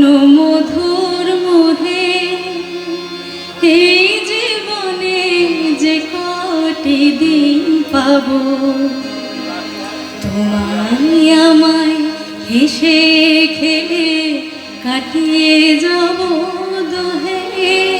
স্বপ্ন মধুর মোহে জীবনে যে কটি দিন পাব, তোমায় আমায় হেসে খেলে কাটিয়ে যাব দোহে।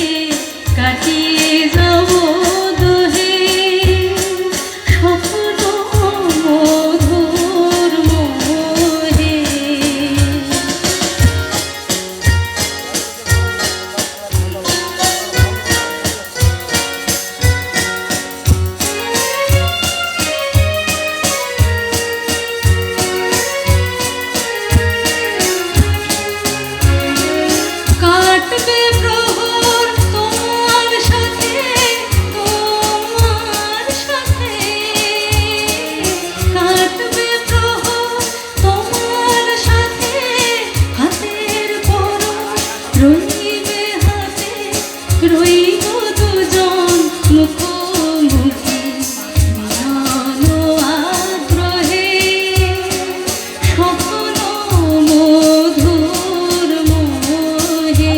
রইব দুজন মুখোমুখি মিলন আগ্রহে। স্বপ্ন মধুর মোহে।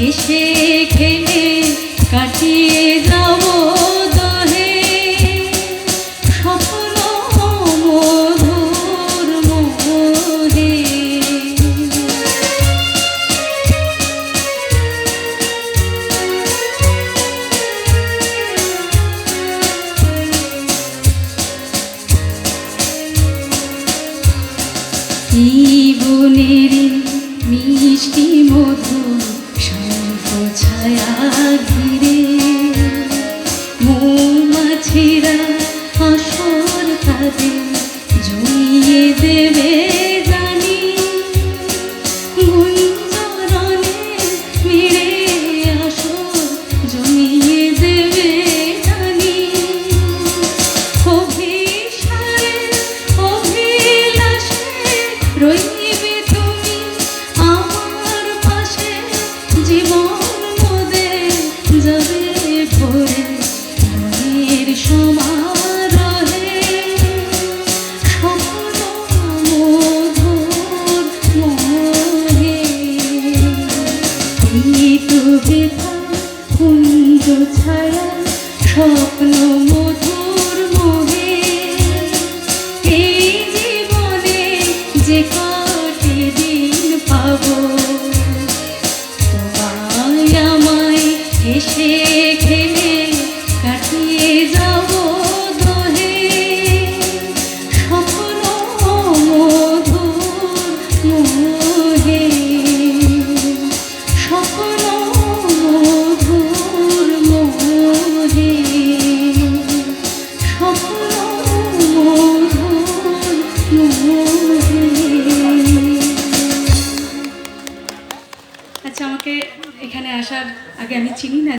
হেসে খেলে কাটিয়ে যাব দহে। স্বপ্ন মধুর মোহে এই বনের মিষ্টি মধু জমিয়ে দেবে। এই কুঞ্জ ছায়া, স্বপ্ন মধুর মোহে। এই জীবনে যে কটি দিন পাবো, তোমায় আমায় হেসে খেলে আসার আগে আমি চিনি না